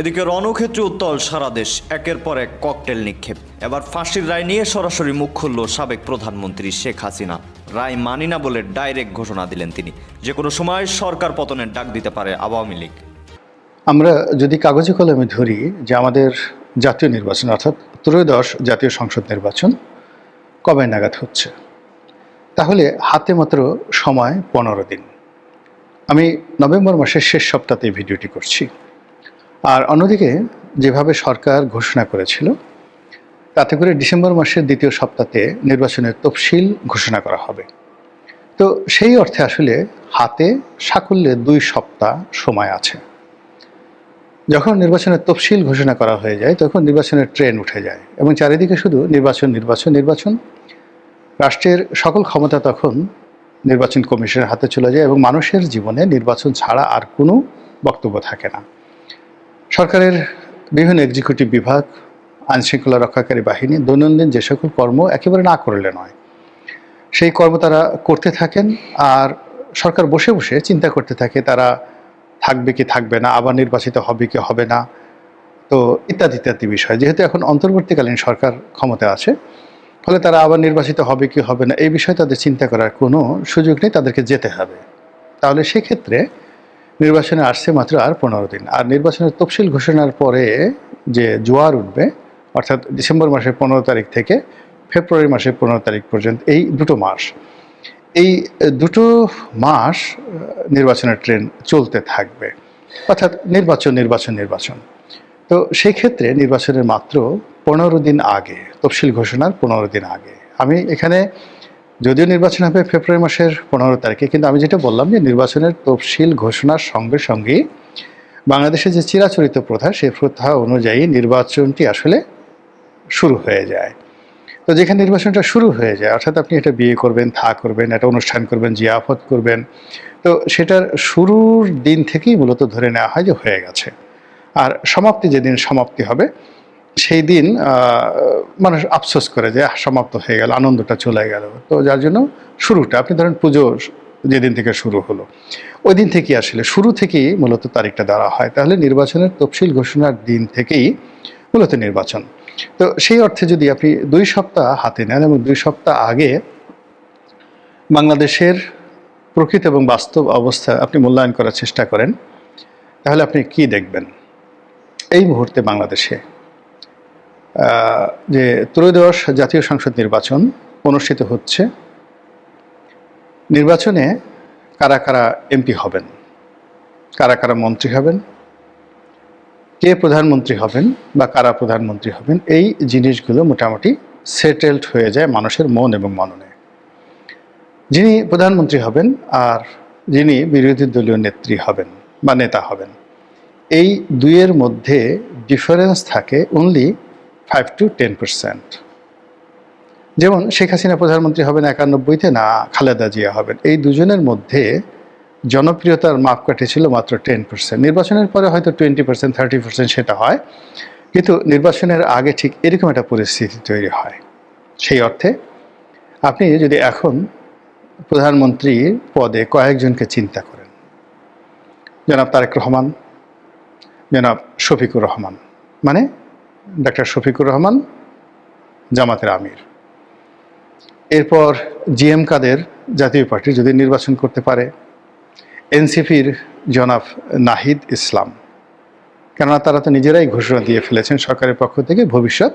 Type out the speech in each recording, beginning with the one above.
এদিকে রণক্ষেত্রে উত্তল সারা দেশ, একের পর এক ককটেল নিক্ষেপ। এবার ফাঁসির রায় নিয়ে সরাসরি মুখ খুলল সাবেক প্রধানমন্ত্রী শেখ হাসিনা। রায় মানি না বলে ডাইরেক্ট ঘোষণা দিলেন তিনি। যে কোনো সময় সরকার পতনের ডাক দিতে পারে আওয়ামী লীগ। আমরা যদি কাগজে কলমে ধরি যে আমাদের জাতীয় নির্বাচন, অর্থাৎ ত্রয়োদশ জাতীয় সংসদ নির্বাচন কবে নাগাদ হচ্ছে, তাহলে হাতে মাত্র সময় পনেরো দিন। আমি নভেম্বর মাসের শেষ সপ্তাহে ভিডিওটি করছি। আর অন্যদিকে যেভাবে সরকার ঘোষণা করেছিল, তাতে করে ডিসেম্বর মাসের দ্বিতীয় সপ্তাহে নির্বাচনের তফসিল ঘোষণা করা হবে। তো সেই অর্থে আসলে হাতে সাকল্যে দুই সপ্তাহ সময় আছে। যখন নির্বাচনের তফসিল ঘোষণা করা হয়ে যায়, তখন নির্বাচনের ট্রেন উঠে যায় এবং চারিদিকে শুধু নির্বাচন নির্বাচন নির্বাচন। রাষ্ট্রের সকল ক্ষমতা তখন নির্বাচন কমিশনের হাতে চলে যায় এবং মানুষের জীবনে নির্বাচন ছাড়া আর কোনো বক্তব্য থাকে না। সরকারের বিভিন্ন এক্সিকিউটিভ বিভাগ, আইনশৃঙ্খলা রক্ষাকারী বাহিনী, দৈনন্দিন যে সকল কর্ম একেবারে না করলে নয়। সেই কর্ম তারা করতে থাকেন আর সরকার বসে বসে চিন্তা করতে থাকে তারা থাকবে কি থাকবে না, আবার নির্বাচিত হবে কি হবে না, তো ইত্যাদি ইত্যাদি বিষয়। যেহেতু এখন অন্তর্বর্তীকালীন সরকার ক্ষমতা আছে, ফলে তারা আবার নির্বাচিত হবে কি হবে না, এই বিষয়ে তাদের চিন্তা করার কোনো সুযোগ নেই, তাদেরকে যেতে হবে। তাহলে সেক্ষেত্রে নির্বাচনে আসছে মাত্র আর পনেরো দিন। আর নির্বাচনের তফসিল ঘোষণার পরে যে জোয়ার উঠবে, অর্থাৎ ডিসেম্বর মাসের পনেরো তারিখ থেকে ফেব্রুয়ারি মাসের পনেরো তারিখ পর্যন্ত, এই দুটো মাস। এই দুটো মাস নির্বাচনের ট্রেন চলতে থাকবে। অর্থাৎ নির্বাচন নির্বাচন নির্বাচন। তো সেই ক্ষেত্রে নির্বাচনের মাত্র পনেরো দিন আগে, তফসিল ঘোষণার পনেরো দিন আগে। আমি এখানে যদিও নির্বাচন হবে ফেব্রুয়ারি মাসের পনেরো তারিখে, কিন্তু আমি যেটা বললাম যে নির্বাচনের তফসিল ঘোষণার সঙ্গে সঙ্গেই বাংলাদেশে যে চিরাচরিত প্রথা, সেই প্রথা অনুযায়ী নির্বাচনটি আসলে শুরু হয়ে যায়। তো যেখানে নির্বাচনটা শুরু হয়ে যায়, অর্থাৎ আপনি এটা বিয়ে করবেন, থা করবেন, একটা অনুষ্ঠান করবেন, জিয়াফত করবেন, তো সেটার শুরুর দিন থেকেই মূলত ধরে নেওয়া হয় যে হয়ে গেছে। আর সমাপ্তি যেদিন সমাপ্তি হবে সেই দিন মানুষ আফসোস করে যে সমাপ্ত হয়ে গেল, আনন্দটা চলে গেল। তো যার জন্য শুরুটা, আপনি ধরেন পুজো যেদিন থেকে শুরু হলো, ওই দিন থেকেই আসলে শুরু থেকেই মূলত তারিখটা দেওয়া হয়। তাহলে নির্বাচনের তফসিল ঘোষণার দিন থেকেই মূলত নির্বাচন। তো সেই অর্থে যদি আপনি দুই সপ্তাহ হাতে নেন এবং দুই সপ্তাহ আগে বাংলাদেশের প্রকৃত এবং বাস্তব অবস্থা আপনি মূল্যায়ন করার চেষ্টা করেন, তাহলে আপনি কি দেখবেন? এই মুহূর্তে বাংলাদেশে যে ত্রয়োদশ জাতীয় সংসদ নির্বাচন অনুষ্ঠিত হচ্ছে, নির্বাচনে কারা কারা এমপি হবেন? কারা কারা মন্ত্রী হবেন? কে প্রধানমন্ত্রী হবেন বা কারা প্রধানমন্ত্রী হবেন? এই জিনিসগুলো মোটামুটি সেটেলড হয়ে যায় মানুষের মন এবং মননে। যিনি প্রধানমন্ত্রী হবেন আর যিনি বিরোধী দলীয় নেত্রী হবেন বা নেতা হবেন, এই দুইয়ের মধ্যে ডিফারেন্স থাকে only five to ten percent. যেমন শেখ হাসিনা প্রধানমন্ত্রী হবেন একানব্বইতে, না, খালেদা জিয়া হবেন। এই দুজনের মধ্যে জনপ্রিয়তার মাপকাঠি ছিল মাত্র টেন পার্সেন্ট। নির্বাচনের পরে হয়তো টোয়েন্টি পার্সেন্ট, থার্টি পার্সেন্ট সেটা হয়। কিন্তু নির্বাচনের আগে ঠিক এরকম একটা পরিস্থিতি তৈরি হয়। সেই অর্থে আপনি যদি এখন প্রধানমন্ত্রীর পদে কয়েকজনকে চিন্তা করেন, জনাব তারেক রহমান, জনাব শফিকুর রহমান মানে ডাক্তার শফিকুর রহমান, জামাতের আমির। এরপর জিএম কাদের জাতীয় পার্টি যদি নির্বাচন করতে পারে, এনসিপির জনাব নাহিদ ইসলাম। কেননা তারা তো নিজেরাই ঘোষণা দিয়ে ফেলেছেন সরকারের পক্ষ থেকে ভবিষ্যৎ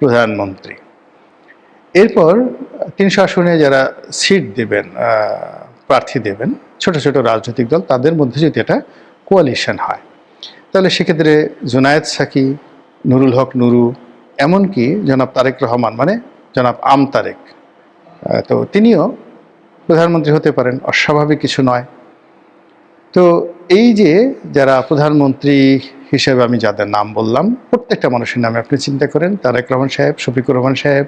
প্রধানমন্ত্রী। এরপর তিনশো আসনে যারা সিট দেবেন প্রার্থী দেবেন, ছোট ছোট রাজনৈতিক দল, তাদের মধ্যে যদি এটা কোয়ালিশন হয়, তাহলে সেক্ষেত্রে জুনায়েদ সাকি নুরুল হক নুরু, এমনকি জনাব তারেক রহমান মানে জনাব আম তারেক। তো তিনিও প্রধানমন্ত্রী হতে পারেন, অস্বাভাবিক কিছু নয়। তো এই যে যারা প্রধানমন্ত্রী হিসেবে আমি যাদের নাম বললাম, প্রত্যেকটা মানুষের নামে আপনি চিন্তা করেন, তারেক রহমান সাহেব, শফিকুর রহমান সাহেব,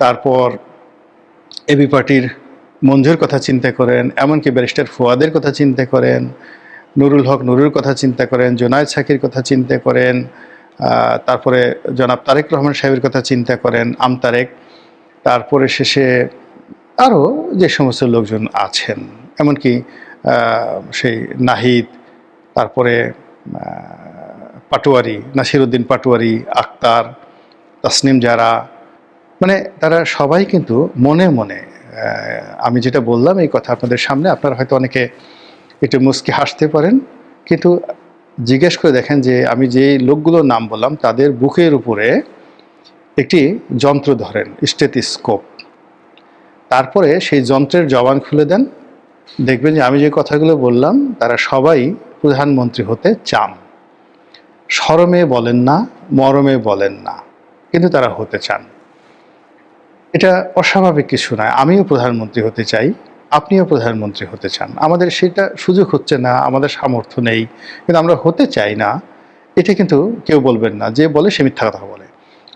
তারপর এবি পার্টির মঞ্জুর কথা চিন্তা করেন, এমনকি ব্যারিস্টার ফুয়াদের কথা চিন্তা করেন, নুরুল হক নুরুর কথা চিন্তা করেন, জোনায়দ সাকির কথা চিন্তা করেন তারপরে জনাব তারেক রহমান সাহেবের কথা চিন্তা করেন, আম তারেক। তারপরে শেষে আরও যে সমস্ত লোকজন আছেন, এমনকি সেই নাহিদ, তারপরে পাটোয়ারি নাসিরুদ্দিন পাটোয়ারি, আক্তার, তাসনিম যারা মানে তারা সবাই কিন্তু মনে মনে আমি যেটা বললাম এই কথা আপনাদের সামনে, আপনারা হয়তো অনেকে একটু মুস্কি হাসতে পারেন, কিন্তু জিজ্ঞেস করে দেখেন যে আমি যে লোকগুলোর নাম বললাম, তাদের বুকের উপরে একটি যন্ত্র ধরেন, স্টেথিস্কোপ। তারপরে সেই যন্ত্রের জবান খুলে দেন। দেখবেন যে আমি যে কথাগুলো বললাম, তারা সবাই প্রধানমন্ত্রী হতে চান। সরমে বলেন না, মরমে বলেন না, কিন্তু তারা হতে চান। এটা অস্বাভাবিক কিছু নয়। আমিও প্রধানমন্ত্রী হতে চাই। আপনিও প্রধানমন্ত্রী হতে চান। আমাদের সেটা সুযোগ হচ্ছে না, আমাদের সামর্থ্য নেই, কিন্তু আমরা হতে চাই না, এটা কিন্তু কেউ বলবেন না। যে বলে সে মিথ্যা কথা বলে।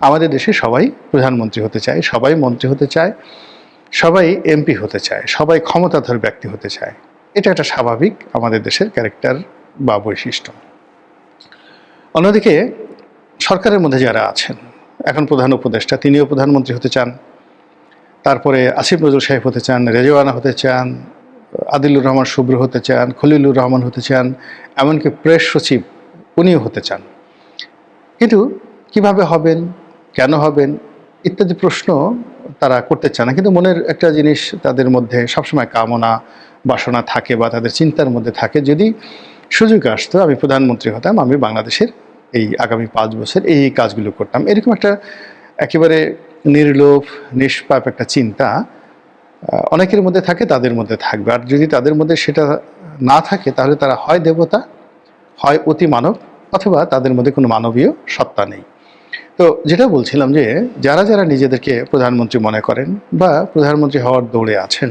আমাদের দেশে সবাই প্রধানমন্ত্রী হতে চায়, সবাই মন্ত্রী হতে চায়, সবাই এমপি হতে চায়, সবাই ক্ষমতাধর ব্যক্তি হতে চায়। এটা একটা স্বাভাবিক আমাদের দেশের ক্যারেক্টার বা বৈশিষ্ট্য। অন্যদিকে সরকারের মধ্যে যারা আছেন, এখন প্রধান উপদেষ্টা, তিনিও প্রধানমন্ত্রী হতে চান। তারপরে আসিফ নজরুল সাহেব হতে চান, রেজওয়ানা হতে চান, আদিলুর রহমান শুভ্র হতে চান, খলিলুর রহমান হতে চান, এমনকি প্রেস সচিব উনিও হতে চান। কিন্তু কীভাবে হবেন, কেন হবেন, ইত্যাদি প্রশ্ন তারা করতে চান না। কিন্তু মনের একটা জিনিস তাদের মধ্যে সবসময় কামনা, বাসনা থাকে বা তাদের চিন্তার মধ্যে থাকে। যদি সুযোগ আসতো, আমি প্রধানমন্ত্রী হতাম, আমি বাংলাদেশের এই আগামী পাঁচ বছর এই এই কাজগুলো করতাম। এরকম একটা একেবারে নির্লোভ, নিষ্পাপ একটা চিন্তা অনেকের মধ্যে থাকে, তাদের মধ্যে থাকবে। আর যদি তাদের মধ্যে সেটা না থাকে, তাহলে তারা হয় দেবতা, হয় অতি মানব, অথবা তাদের মধ্যে কোনো মানবীয় সত্তা নেই। তো যেটা বলছিলাম যে, যারা যারা নিজেদেরকে প্রধানমন্ত্রী মনে করেন বা প্রধানমন্ত্রী হওয়ার দৌড়ে আছেন,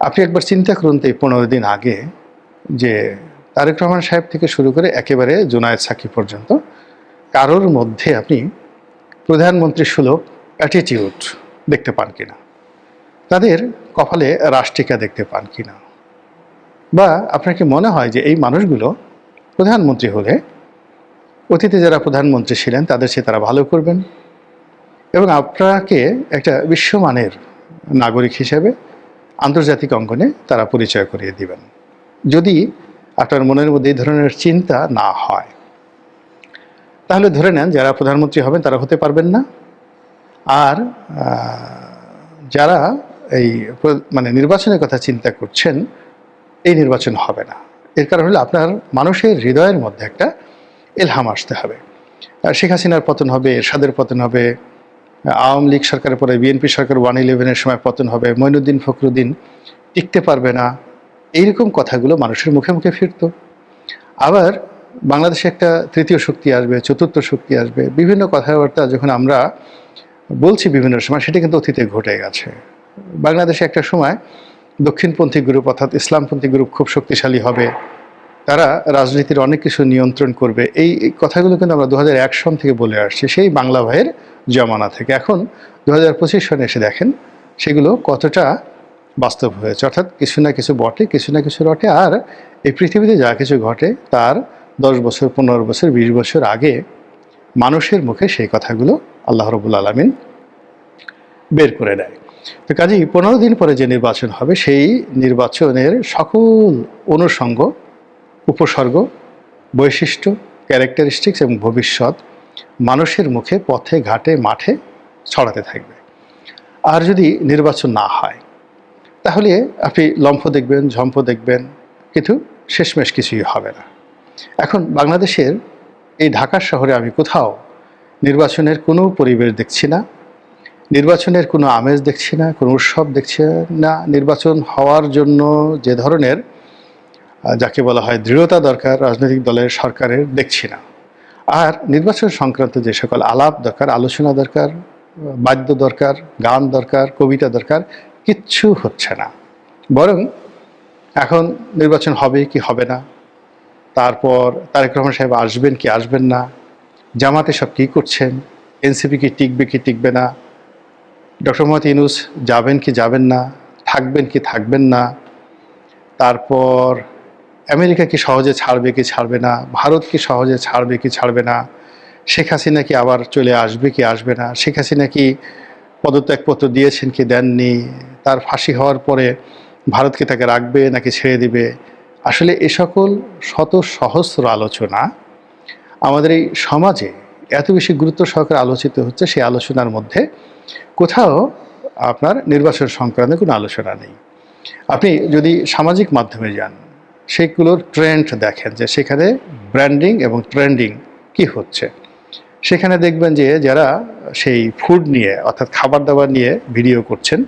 আপনি একবার চিন্তা করুন তো এই পনেরো দিন আগে যে, তারেক রহমান সাহেব থেকে শুরু করে একেবারে জোনায়েদ সাকি পর্যন্ত, কারোর মধ্যে আপনি প্রধানমন্ত্রী সুলভ অ্যাটিটিউড দেখতে পান কিনা? তাদের কপালে রাষ্ট্রিকা দেখতে পান কিনা? বা আপনাকে মনে হয় যে এই মানুষগুলো প্রধানমন্ত্রী হলে অতীতে যারা প্রধানমন্ত্রী ছিলেন, তাদের সে তারা ভালো করবেন? এবং আপনাকে একটা বিশ্বমানের নাগরিক হিসেবে আন্তর্জাতিক অঙ্গনে তারা পরিচয় করিয়ে দিবেন। যদি আপনার মনের মধ্যে এই ধরনের চিন্তা না হয় তাহলে ধরে নেন যারা প্রধানমন্ত্রী হবেন তারা হতে পারবেন না। আর যারা এই মানে নির্বাচনের কথা চিন্তা করছেন, এই নির্বাচন হবে না। এর কারণ হলো আপনার মানুষের হৃদয়ের মধ্যে একটা এলহাম আসতে হবে। শেখ হাসিনার পতন হবে, এরশাদের পতন হবে, আওয়ামী লীগ সরকারের পরে বিএনপি সরকার ওয়ান ইলেভেনের সময় পতন হবে মঈনুদ্দিন ফখরুদ্দিন টিকতে পারবে না। এইরকম কথাগুলো মানুষের মুখে মুখে ফিরতো। আবার বাংলাদেশে একটা তৃতীয় শক্তি আসবে, চতুর্থ শক্তি আসবে, বিভিন্ন কথাবার্তা যখন আমরা বলছি বিভিন্ন সময়, সেটা কিন্তু অতীতে ঘটে গেছে। বাংলাদেশে একটা সময় দক্ষিণপন্থী গ্রুপ অর্থাৎ ইসলামপন্থী গ্রুপ খুব শক্তিশালী হবে। তারা রাজনীতির অনেক কিছু নিয়ন্ত্রণ করবে। এই কথাগুলো কিন্তু আমরা দু সন থেকে বলে আসছি, সেই বাংলা ভাইয়ের জমানা থেকে। এখন দু হাজার পঁচিশ সনে এসে দেখেন, সেগুলো কতটা বাস্তব হয়েছে। অর্থাৎ কিছু না কিছু বটে, কিছু না কিছু রটে, আর এই পৃথিবীতে যা কিছু ঘটে, তার দশ বছর, পনেরো বছর, বিশ বছর আগে মানুষের মুখে সেই কথাগুলো আল্লাহ রবুল আলমিন বের করে দেয়। তো কাজেই পনেরো দিন পরে যে নির্বাচন হবে, সেই নির্বাচনের সকল অনুষঙ্গ, উপসর্গ, বৈশিষ্ট্য ক্যারেক্টারিস্টিক্স এবং ভবিষ্যৎ মানুষের মুখে পথে, ঘাটে, মাঠে ছড়াতে থাকবে। আর যদি নির্বাচন না হয়, তাহলে আপনি লম্ফ দেখবেন ঝম্প দেখবেন, কিন্তু শেষমেশ কিছুই হবে না। এখন বাংলাদেশের এই ঢাকা শহরে আমি কোথাও নির্বাচনের কোনো পরিবেশ দেখছি না, নির্বাচনের কোনো আমেজ দেখছি না, কোনো উৎসব দেখছি না। নির্বাচন হওয়ার জন্য যে ধরনের যাকে বলা হয় দৃঢ়তা দরকার রাজনৈতিক দলের সরকারের দেখছি না। আর নির্বাচন সংক্রান্ত যে সকল আলাপ দরকার, আলোচনা দরকার, বাদ্য দরকার, গান দরকার, কবিতা দরকার, কিচ্ছু হচ্ছে না। বরং এখন নির্বাচন হবে কি হবে না তারপর তারেক রহমান সাহেব আসবেন কি আসবেন না? জামাতে সব কী করছেন? এনসিপি কি টিকবে কি টিকবে না? ডক্টর মোহাম্মদ ইউনুস যাবেন কি যাবেন না? থাকবেন কি থাকবেন না? তারপর আমেরিকা কি সহজে ছাড়বে কি ছাড়বে না? ভারত কি সহজে ছাড়বে কি ছাড়বে না? শেখ হাসিনা কি আবার চলে আসবে কি আসবে না? শেখ হাসিনা কি পদত্যাগপত্র দিয়েছেন কি দেননি? তার ফাঁসি হওয়ার পরে ভারতকে তাকে রাখবে নাকি ছেড়ে দিবে? আসলে এ সকল শত সহস্র আলোচনা আমাদের এই সমাজে এত বেশি গুরুত্ব সহকারে আলোচিত হচ্ছে সেই আলোচনার মধ্যে। কোথাও আপনার নির্বাচন সংক্রান্ত কোনো আলোচনা নেই। আপনি যদি সামাজিক মাধ্যমে যান, সেগুলোর ট্রেন্ড দেখেন যে সেখানে ব্র্যান্ডিং এবং ট্রেন্ডিং কি হচ্ছে। সেখানে দেখবেন যে যারা সেই ফুড নিয়ে অর্থাৎ খাবার দাবার নিয়ে ভিডিও করছেন,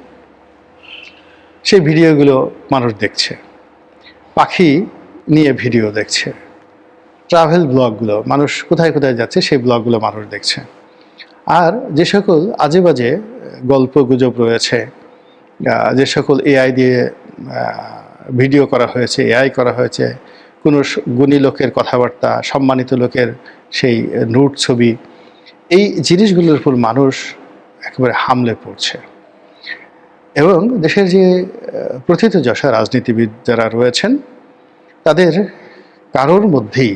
সেই ভিডিওগুলো মানুষ দেখছে। পাখি নিয়ে ভিডিও দেখছে। ট্রাভেল ব্লগগুলো, মানুষ কোথায় কোথায় যাচ্ছে সেই ব্লগগুলো মানুষ দেখছে। আর যে সকল আজে বাজে গল্প গুজব রয়েছে যে সকল এআই দিয়ে ভিডিও করা হয়েছে, এআই করা হয়েছে, কোনো গুণী লোকের কথাবার্তা, সম্মানিত লোকের সেই নোট ছবি, এই জিনিসগুলোর উপর মানুষ একেবারে হামলে পড়ছে। এবং দেশের যে প্রথিত প্রথিতযশা রাজনীতিবিদ যারা রয়েছেন, তাদের কারোর মধ্যেই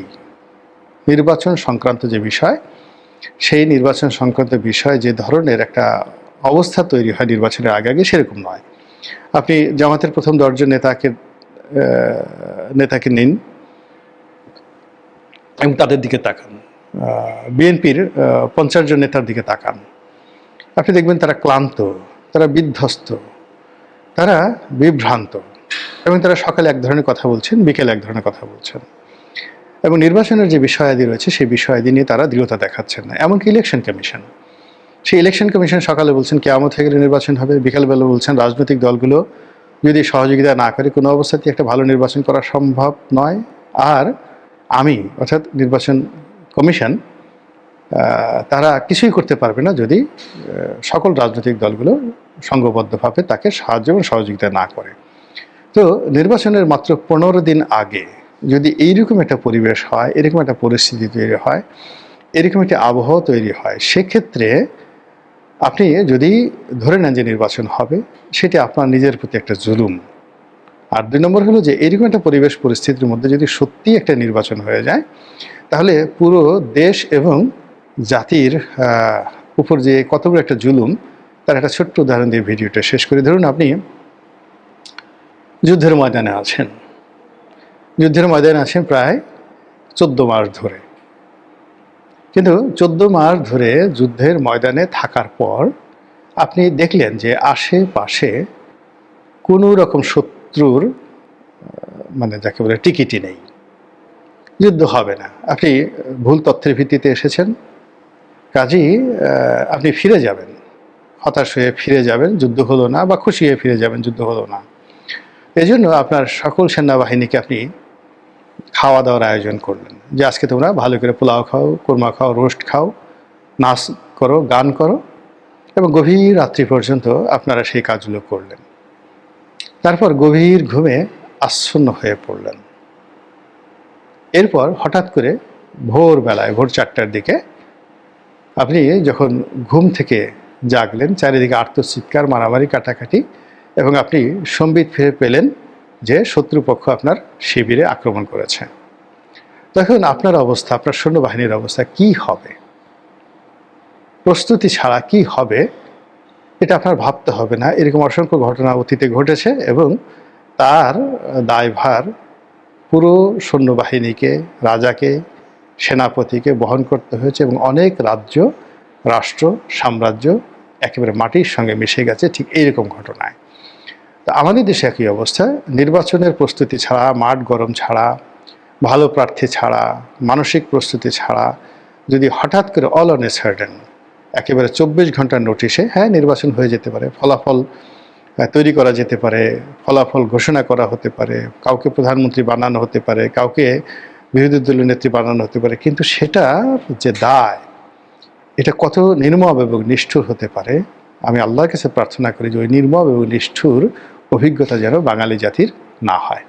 নির্বাচন সংক্রান্ত যে বিষয়, সেই নির্বাচন সংক্রান্ত বিষয় যে ধরনের একটা অবস্থা তৈরি হয় নির্বাচনের আগে আগে সেরকম নয়। আপনি জামাতের প্রথম দশজন নেতাকে নেতাকে নিন এবং তাদের দিকে তাকান। বিএনপির পঞ্চাশ জন নেতার দিকে তাকান। আপনি দেখবেন তারা ক্লান্ত। তারা বিধ্বস্ত, তারা বিভ্রান্ত এবং তারা সকালে এক ধরনের কথা বলছেন, বিকেলে এক ধরনের কথা বলছেন। এবং নির্বাচনের যে বিষয়াদি রয়েছে, সেই বিষয়াদি নিয়ে তারা দৃঢ়তা দেখাচ্ছেন না। এমনকি ইলেকশন কমিশন সেই ইলেকশন কমিশন সকালে বলছেন হয়ে গেলে নির্বাচন হবে। বিকালবেলা বলছেন, রাজনৈতিক দলগুলো যদি সহযোগিতা না করে, কোনো অবস্থাতেই একটা ভালো নির্বাচন করা সম্ভব নয়। আর আমি, অর্থাৎ নির্বাচন কমিশন তারা কিছুই করতে পারবে না যদি সকল রাজনৈতিক দলগুলো সংঘবদ্ধভাবে তাকে সাহায্য এবং সহযোগিতা না করে। তো নির্বাচনের মাত্র পনেরো দিন আগে যদি এইরকম একটা পরিবেশ হয়, এরকম একটা পরিস্থিতি তৈরি হয়, এরকম একটা আবহাওয়া তৈরি হয়, সেক্ষেত্রে আপনি যদি ধরে নেন যে নির্বাচন হবে, সেটি আপনার নিজের প্রতি একটা জুলুম। আর দুই নম্বর হলো যে এরকম একটা পরিবেশ পরিস্থিতির মধ্যে যদি সত্যি একটা নির্বাচন হয়ে যায়, তাহলে পুরো দেশ এবং জাতির উপর যে কত বড় একটা জুলুম, তার একটা ছোট্ট উদাহরণ দিয়ে ভিডিওটা শেষ করে। ধরুন আপনি যুদ্ধের ময়দানে আছেন। যুদ্ধের ময়দানে আছেন প্রায় চোদ্দ মাস ধরে। কিন্তু চোদ্দ মাস ধরে যুদ্ধের ময়দানে থাকার পর আপনি দেখলেন যে আশেপাশে কোনো রকম শত্রুর মানে যাকে বলে টিকিটই নেই। যুদ্ধ হবে না। আপনি ভুল তথ্যের ভিত্তিতে এসেছেন। কাজেই আপনি ফিরে যাবেন। হতাশ হয়ে ফিরে যাবেন, যুদ্ধ হলো না বা খুশি হয়ে ফিরে যাবেন, যুদ্ধ হলো না। এই জন্য আপনার সকল সেনাবাহিনীকে আপনি খাওয়া দাওয়ার আয়োজন করলেন যে আজকে তোমরা ভালো করে পোলাও খাও, কোরমা খাও, রোস্ট খাও, নাচ করো, গান করো এবং গভীর রাত্রি পর্যন্ত আপনারা সেই কাজগুলো করলেন। তারপর গভীর ঘুমে আচ্ছন্ন হয়ে পড়লেন। এরপর হঠাৎ করে ভোরবেলায়, ভোর চারটার দিকে আপনি যখন ঘুম থেকে জাগলেন, চারিদিকে আর্তচিৎকার মারামারি, কাটাকাটি এবং আপনি সম্বিত ফিরে পেলেন যে শত্রুপক্ষ আপনার শিবিরে আক্রমণ করেছে। তখন আপনার অবস্থা, আপনার সৈন্যবাহিনীর অবস্থা কি হবে? প্রস্তুতি ছাড়া কি হবে? এটা আপনার ভাবতে হবে না। এরকম অসংখ্য ঘটনা অতীতে ঘটেছে এবং তার দায়ভার পুরো সৈন্যবাহিনীকে, রাজাকে সেনাপতিকে বহন করতে হয়েছে এবং অনেক রাজ্য, রাষ্ট্র, সাম্রাজ্য একেবারে মাটির সঙ্গে মিশে গেছে ঠিক এইরকম ঘটনায়। তো আমাদের দেশে একই অবস্থা। নির্বাচনের প্রস্তুতি ছাড়া, মাঠ গরম ছাড়া, ভালো প্রার্থী ছাড়া, মানসিক প্রস্তুতি ছাড়া, যদি হঠাৎ করে অল অন এ সার্ডেন একেবারে চব্বিশ ঘণ্টার নোটিশে হ্যাঁ নির্বাচন হয়ে যেতে পারে, ফলাফল তৈরি করা যেতে পারে, ফলাফল ঘোষণা করা হতে পারে, কাউকে প্রধানমন্ত্রী বানানো হতে পারে, কাউকে বিরোধী দলীয় নেত্রী বানানো হতে পারে, কিন্তু সেটা যে দায়, এটা কত নির্মব এবং নিষ্ঠুর হতে পারে? আমি আল্লাহর কাছে প্রার্থনা করি যে ওই নির্মব এবং নিষ্ঠুর অভিজ্ঞতা যেন বাঙালি জাতির না হয়।